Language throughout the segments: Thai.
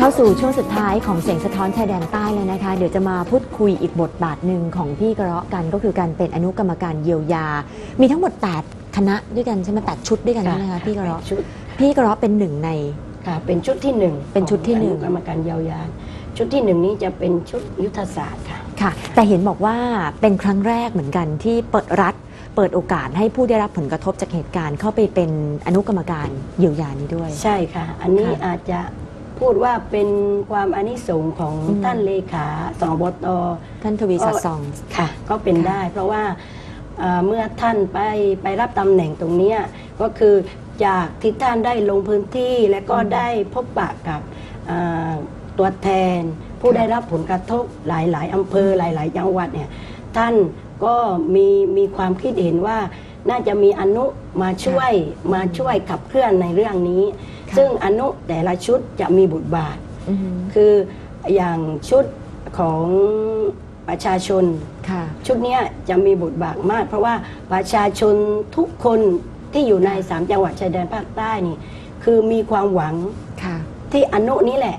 เข้าสู่ช่วงสุดท้ายของเสียงสะท้อนชายแดนใต้เลยนะคะ เดี๋ยวจะมาพูดคุยอีกบทบาทหนึ่งของพี่กระเราะกันก็คือการเป็นอนุกรรมการเยียวยา มีทั้งหมด 8 คณะด้วยกันใช่ไหมแปดชุดด้วยกันใช่ไหมคะพี่กระเราะชุดพี่กระเราะเป็นหนึ่งในค่ะเป็นชุดที่หนึ่งเป็นชุดที่หนึ่งของกรรมการเยาวยา ชุดที่หนึ่งนี้จะเป็นชุดยุทธศาสตร์ค่ะค่ะ แต่เห็นบอกว่าเป็นครั้งแรกเหมือนกันที่เปิดรัฐเปิดโอกาสให้ผู้ได้รับผลกระทบจากเหตุการณ์เข้าไปเป็นอนุกรรมการเยียวยานี้ด้วย ใช่ค่ะ อันนี้ค่ะอาจจะ พูดว่าเป็นความอานิสงส์ของอืม ท่านเลขาสอบต ท่านทวีศักดิ์ซอง ค่ะก็เป็นค่ะได้เพราะว่าเอ่อเมื่อท่านไปไปรับตำแหน่งตรงเนี้ยก็คือจากที่ท่านได้ลงพื้นที่และก็ได้พบปะกับเอ่อตัวแทน ผู้ได้รับผลกระทบหลาย ๆอำเภอหลาย ๆ จังหวัดเนี่ยท่านก็มีมีความคิดเห็นว่าน่าจะมีอนุมาช่วยมาช่วยขับเคลื่อนในเรื่องนี้ค่ะ ซึ่งอนุแต่ละชุดจะมีบทบาทอือฮึคืออย่างชุดของประชาชนค่ะชุดเนี้ยจะมีบทบาทมาก เพราะว่าประชาชนทุกคนที่อยู่ในสามจังหวัดชายแดนภาคใต้นี่ คือมีความหวังค่ะที่อนุนี้แหละ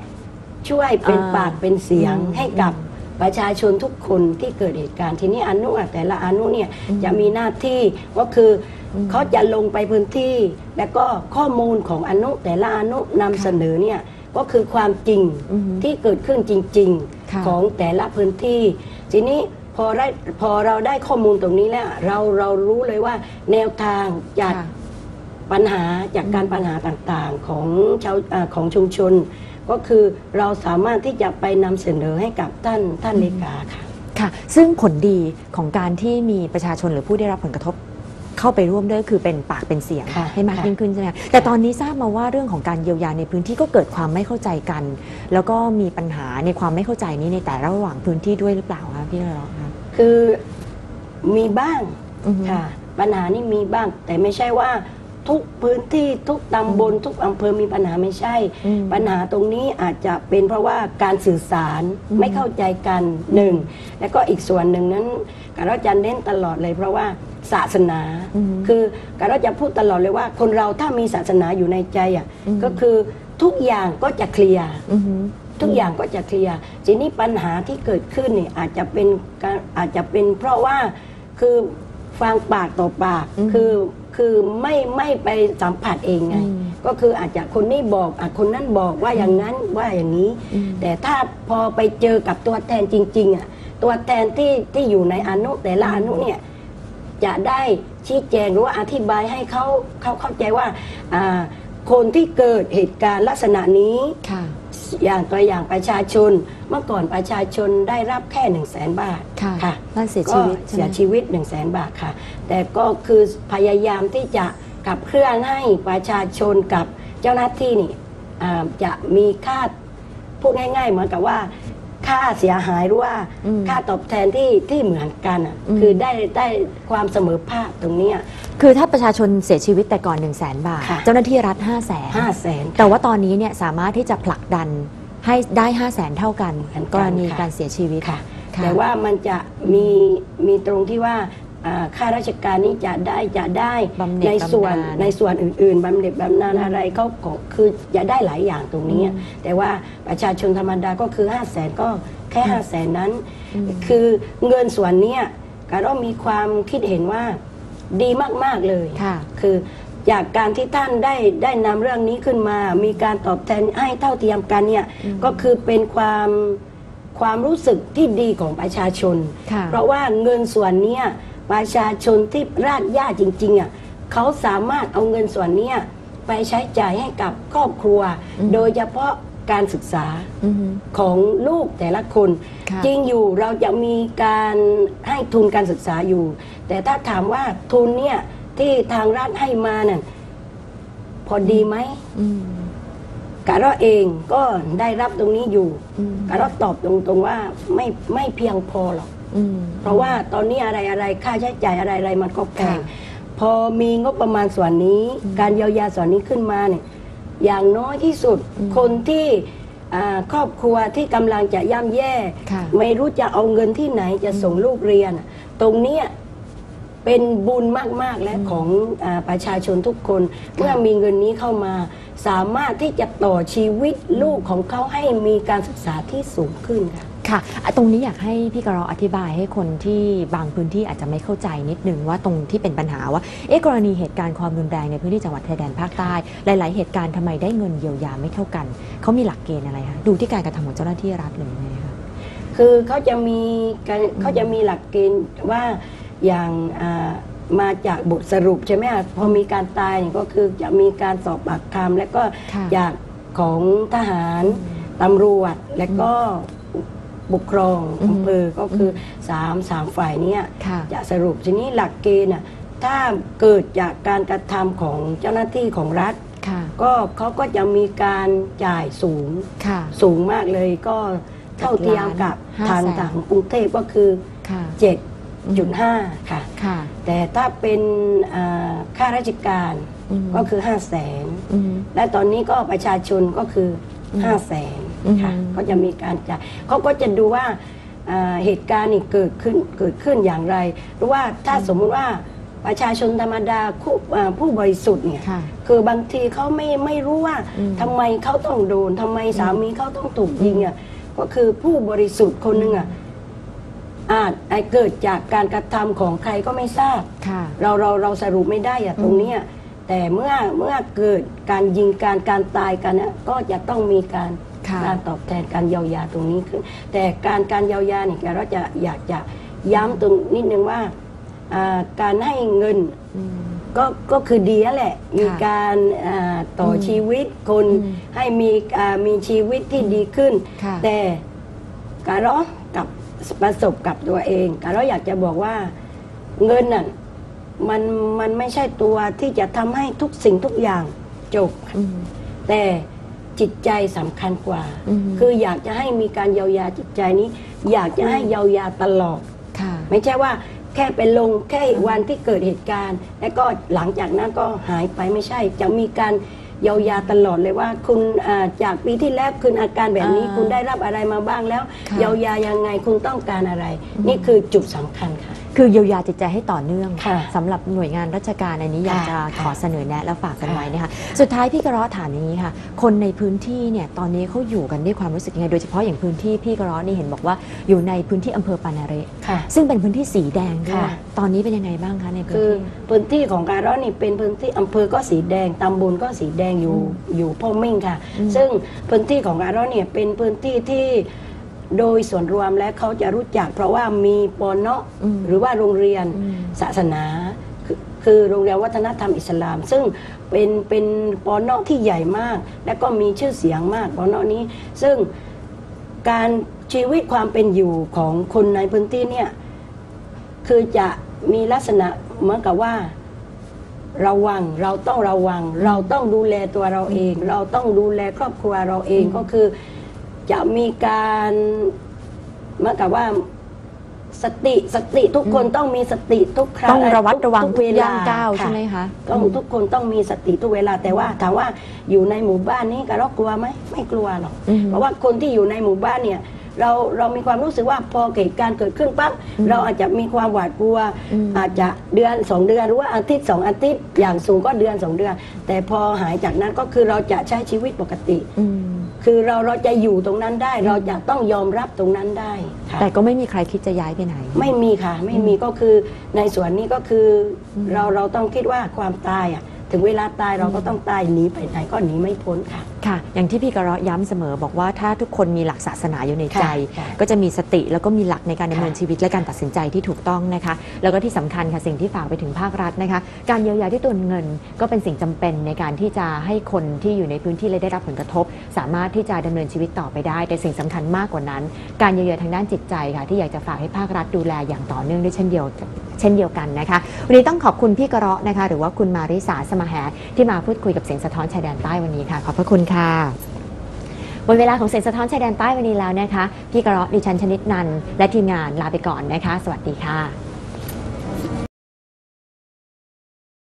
ช่วยเป็นอ่าปากเป็นเสียงอืมให้กับ ประชาชนทุกคนที่เกิดเหตุการณ์ทีนี้อนุอะแต่ละอนุเนี่ยอืมจะมีหน้าที่ก็คืออมเขาจะลงไปพื้นที่ แล้วก็ข้อมูลของอนุแต่ละอนุนำค่ะเสนอเนี่ยก็คือความจริงอือฮึที่เกิดขึ้นจริงค่ะๆของแต่ละพื้นที่ ทีนี้พอได้พอเราได้ข้อมูลตรงนี้แล้วเราเรารู้เลยว่าแนวทางจากค่ะปัญหาจากการปัญหาต่างๆของชาวเออของชุมชน ก็คือเราสามารถที่จะไปนำเสนอให้กับท่านท่านเลขาค่ะ ค่ะ ซึ่งผลดีของการที่มีประชาชนหรือผู้ได้รับผลกระทบเข้าไปร่วมด้วยคือเป็นปากเป็นเสียงค่ะให้มากค่ะ ยิ่งขึ้นใช่ไหมแต่ตอนนี้ทราบมาว่าเรื่องของการเยียวยาในพื้นที่ก็เกิดความไม่เข้าใจกัน แล้วก็มีปัญหาในความไม่เข้าใจนี้ในแต่ละระหว่างพื้นที่ด้วยหรือเปล่าคะพี่นรคะคือมีบ้าง อือฮึ ค่ะปัญหานี่มีบ้างแต่ไม่ใช่ว่า ทุกพื้นที่ทุกตำบลทุกอำเภอมีปัญหาไม่ใช่อืมปัญหาตรงนี้อาจจะเป็นเพราะว่าการสื่อสารอืมไม่เข้าใจกันหนึ่งแล้วก็อีกส่วนหนึ่งนั้นการเราจะเน้นตลอดเลยเพราะว่าศาสนาอืมคือการเราจะพูดตลอดเลยว่า คนเราถ้ามีศาสนาอยู่ในใจอะอืมก็คือทุกอย่างก็จะเคลียร์อือฮึทุกอย่างก็จะเคลียร์ทีนี้ปัญหาที่เกิดขึ้นเนี่ยอาจจะเป็นการอาจจะเป็นเพราะว่าคือฟังปากต่อปากอืมคือ คือไม่ไม่ไปสัมผัสเองไงอืมก็คืออาจจะคนนี้บอกอาจคนนั้นบอกว่าอย่างนั้นว่าอย่างนี้อืมแต่ถ้าพอไปเจอกับตัวแทนจริงๆอะตัวแทนที่ที่อยู่ในอนุแต่ละอนุเนี่ยจะได้ชี้แจงหรือว่าอธิบายให้เขาเขาเข้าใจว่าอ่าคนที่เกิดเหตุการณ์ลักษณะนี้ค่ะ อย่างตัวอย่างประชาชน เมื่อก่อนประชาชนได้รับแค่1นึ่งแสนบาทค่ะค่ะนั่นเสียก็ชีวิตใช่เสีไหมยชีวิต1นึ่งแสนบาทค่ะ แต่ก็คือพยายามที่จะขับเคลื่อนให้ประชาชนกับเจ้าหน้าที่นี่อ่าจะมีค่าพูดง่ายๆ เหมือนกับว่า ค่าเสียหายหรือว่าอืมค่าตอบแทนที่ที่เหมือนกันอะอืมคือได้ได้ความเสมอภาคตรงเนี้ยคือถ้าประชาชนเสียชีวิตแต่ก่อน 1 0 0 0 0แสนบาทค่ะเจ้าหน้าที่รัฐ 5 0 0แสนห้าแสนแต่ว่าตอนนี้เนี่ยสามารถที่จะผลักดันให้ได้ 5 0 0แสนเท่ากันเหมือนกันกรณีค่ะการเสียชีวิตค่ะค่ะแต่ว่ามันจะมีมีตรงที่ว่า อ่าข้าราชการนี้จะได้จะได้บำเหน็จในส่วนบำนาญ ในส่วนอื่นๆบำเหน็จบำนาญอืมอะไรเขาก็คือจะได้หลายอย่างตรงนี้อืมแต่ว่าประชาชนธรรมดาก็คือ 5 0 0แสนก็แค่5 0 0แสนนั้นอืมคือเงินส่วนเนี้ยการเรามีความคิดเห็นว่าดีมาก ๆ เลย ค่ะ คือจากการที่ท่านได้ได้นำเรื่องนี้ขึ้นมา มีการตอบแทนให้เท่าเทียมกันเนี่ยอืมก็คือเป็นความความรู้สึกที่ดีของประชาชน ค่ะเพราะว่าเงินส่วนเนี้ย ประชาชนที่รากหญ้าจริงๆอะเขาสามารถเอาเงินส่วนเนี้ยไปใช้จ่ายให้กับครอบครัวอืมโดยเฉพาะการศึกษาอือฮึของลูกแต่ละคนค่ะจริงอยู่เราจะมีการให้ทุนการศึกษาอยู่ แต่ถ้าถามว่าทุนเนี่ยที่ทางรัฐให้มาเนี่ยพอดีไหมอืมกะเราเองก็ได้รับตรงนี้อยู่อืมกะเราตอบตรงๆว่าไม่ไม่เพียงพอหรอก อืม เพราะว่าตอนนี้อะไรอะไรค่าใช้จ่ายอะไรอะไรมันก็แพงค่ะ พอมีงบประมาณส่วนนี้อืมการเยียวยาส่วนนี้ขึ้นมาเนี่ยอย่างน้อยที่สุดอืมคนที่อ่าครอบครัวที่กำลังจะย่ำแย่ ค่ะไม่รู้จะเอาเงินที่ไหนจะส่งลูกเรียนอะตรงเนี้ยเเป็นบุญมาก ๆ และของอาประชาชนทุกคน เมื่อมีเงินนี้เข้ามา สามารถที่จะต่อชีวิตลูกของเขาให้มีการศึกษาที่สูงขึ้นค่ะ ค่ะอะตรงนี้อยากให้พี่กระรออธิบายให้คนที่บางพื้นที่อาจจะไม่เข้าใจนิดนึงว่าตรงที่เป็นปัญหาว่าเอ๊ะกรณีเหตุการณ์ความรุนแรงในพื้นที่จังหวัดชายแดนภาคใต้ หลาย ๆ เหตุการณ์ทำไมได้เงินเยียวยาไม่เท่ากันเขามีหลักเกณฑ์อะไรคะดูที่การกระทำของเจ้าหน้าที่รัฐหรือยังไงคะคือเขาจะมีการเขาจะมีหลักเกณฑ์ว่าอย่างอ่ามาจากบทสรุปใช่ไหมคะพอมีการตายเนี่ยก็คือจะมีการสอบปากคำและก็ค่ะจากของทหารตำรวจและก็ ปกครองอืมอำเภอก็คือสามสามฝ่ายเนี้ยค่ะจะสรุปทีนี้หลักเกณฑ์น่ะถ้าเกิดจากการกระทำของเจ้าหน้าที่ของรัฐค่ะก็เขาก็จะมีการจ่ายสูงค่ะสูงมากเลยก็เท่าเทียมกับห้าทางแสนทางกรุงเทพก็คือค่ะ7.5ค่ะค่ะ แต่ถ้าเป็นอ่าข้าราชการอืมก็คือ5 0 0แสนอืมและตอนนี้ก็ประชาชนก็คืออืม5 0 0แสน ค่ะอืมก็จะมีการจ่ายเขาก็จะดูว่าอ่าเหตุการณ์นี่เกิดขึ้นเกิดขึ้นอย่างไร หรือว่าถ้าสมมุติว่าประชาชนธรรมดาผู้อ่าผู้บริสุทธิ์เนี่ยค่ะคือบางทีเขาไม่ไม่รู้ว่าอืมทำไมเขาต้องโดนทำไมสามีเขาต้องถูกยิงอะก็คือผู้บริสุทธิ์คนหนึ่งอะอาจอาจเกิดจากการกระทำของใครก็ไม่ทราบค่ะเราเราเราสรุปไม่ได้อะตรงเนี้ยแต่เมื่อเมื่อเกิดการยิงการการตายกันเนี่ยก็จะต้องมีการค่ะ การตอบแทนการเยียวยาตรงนี้ขึ้น แต่การการเยียวยาเนี่ยเราจะอยากจะย้ำตรงนิดนึงว่าอ่าการให้เงินอืมก็ก็คือดีแล้วแหละ มีค่ะการอ่าต่ออมชีวิตคนอืมให้มีอ่ามีชีวิตที่ดีขึ้นค่ะแต่การร้อกับประสบกับตัวเอง การร้ออยากจะบอกว่าเงินน่ะมันมันไม่ใช่ตัวที่จะทำให้ทุกสิ่งทุกอย่างจบอืมแต่ จิตใจสำคัญกว่าอืมคืออยากจะให้มีการเยียวยาจิตใจนี้ อยากจะให้เยียวยาตลอดค่ะไม่ใช่ว่าแค่ไปลงแค่วันที่เกิดเหตุการณ์ แล้วก็หลังจากนั้นก็หายไปไม่ใช่ จะมีการเยียวยาตลอดเลยว่า คุณอ่าจากปีที่แล้วคุณอาการแบบนี้อ่าคุณได้รับอะไรมาบ้างแล้วค่ะเยียวยายังไงคุณต้องการอะไร นี่คือจุดสำคัญค่ะ คือเยียวยาจิตใจให้ต่อเนื่องค่ะสำหรับหน่วยงานราชการอันนี้อยากจะค่ะขอเสนอแนะและฝากกันค่ะไว้นะคะสุดท้ายพี่กระรอถามอย่างนี้ค่ะ คนในพื้นที่เนี่ยตอนนี้เขาอยู่กันด้วยความรู้สึกยังไงโดยเฉพาะอย่างพื้นที่พี่กระรอนี่เห็นบอกว่าอยู่ในพื้นที่อำเภอปานาเระค่ะ ซึ่งเป็นพื้นที่สีแดงด้วยค่ะ ตอนนี้เป็นยังไงบ้างคะในพื้นคือที่ พื้นที่ของการร้อนนี่เป็นพื้นที่อำเภอก็สีแดงตำบลก็สีแดงอยู่อืมอยู่พ่อมิ่งค่ะ อืมซึ่งพื้นที่ของการร้อนเนี่ยเป็นพื้นที่ที่ โดยส่วนรวมแล้วเขาจะรู้จัก เพราะว่ามีปอนเนาะอืมหรือว่าโรงเรียนอืมศาสนาคือคือโรงเรียนวัฒนธรรมอิสลาม ซึ่งเป็นเป็นปอนเนาะที่ใหญ่มาก และก็มีชื่อเสียงมากปอนเนาะนี้ ซึ่งการชีวิตความเป็นอยู่ของคนในพื้นที่เนี่ยคือจะมีลักษณะเหมือนกับว่าระวังเราต้องระวัง เราต้องดูแลตัวเราเอง เราต้องดูแลครอบครัวเราเองอืมก็คือ จะมีการเหมือนกับว่าสติสติทุกคนต้องมีสติทุกครั้งต้องระวัดระวังทุทุกกเวลาย่างก้าวค่ะใช่ไหมคะต้องอืมทุกคนต้องมีสติทุกเวลาแต่ว่าถามว่าอยู่ในหมู่บ้านนี้กระรอกกลัวไหมไม่กลัวหรอกอืมเพราะว่าคนที่อยู่ในหมู่บ้านเนี่ย เราเรามีความรู้สึกว่าพอเหตุการณ์เกิดขึ้นปั๊บอืมเราอาจจะมีความหวาดกลัวอืมอาจจะเดือนสองเดือนหรือว่าอาทิตย์สองอาทิตย์อย่างสูงก็เดือนสองเดือน แต่พอหายจากนั้นก็คือเราจะใช้ชีวิตปกติอืม คือเราเราจะอยู่ตรงนั้นได้ เราจะต้องยอมรับตรงนั้นได้ค่ะแต่ก็ไม่มีใครคิดจะย้ายไปไหน ไม่มีค่ะ ไม่มีก็คือในส่วนนี้ก็คืออมเราเราต้องคิดว่าความตายอะ ถึงเวลาตายเราก็ต้องตายหนีไปไหนก็หนีไม่พ้นค่ะ ค่ะ อย่างที่พี่กระเราะย้ำเสมอบอกว่าถ้าทุกคนมีหลักศาสนาอยู่ในใจ ค่ะก็จะมีสติแล้วก็มีหลักในการดำเนินค่ะชีวิตและการตัดสินใจที่ถูกต้องนะคะ แล้วก็ที่สำคัญค่ะสิ่งที่ฝากไปถึงภาครัฐนะคะ การเยียวยาที่ตัวเงินก็เป็นสิ่งจำเป็นในการที่จะให้คนที่อยู่ในพื้นที่และได้รับผลกระทบ สามารถที่จะดำเนินชีวิตต่อไปได้ แต่สิ่งสำคัญมากกว่านั้น การเยียวยาทางด้านจิตใจค่ะ ที่อยากจะฝากให้ภาครัฐดูแลอย่างต่อเนื่องด้วยเช่นเดียว เช่นเดียวกันนะคะวันนี้ต้องขอบคุณพี่กระรอนะคะ หรือว่าคุณมาริสาสมาแหที่มาพูดคุยกับเสียงสะท้อนชายแดนใต้วันนี้ค่ะ ขอบพระคุณค่ะหมดเวลาของเสียงสะท้อนชายแดนใต้วันนี้แล้วนะคะ พี่กระรอดิฉันชนิดนัน และทีมงานลาไปก่อนนะคะ สวัสดีค่ะ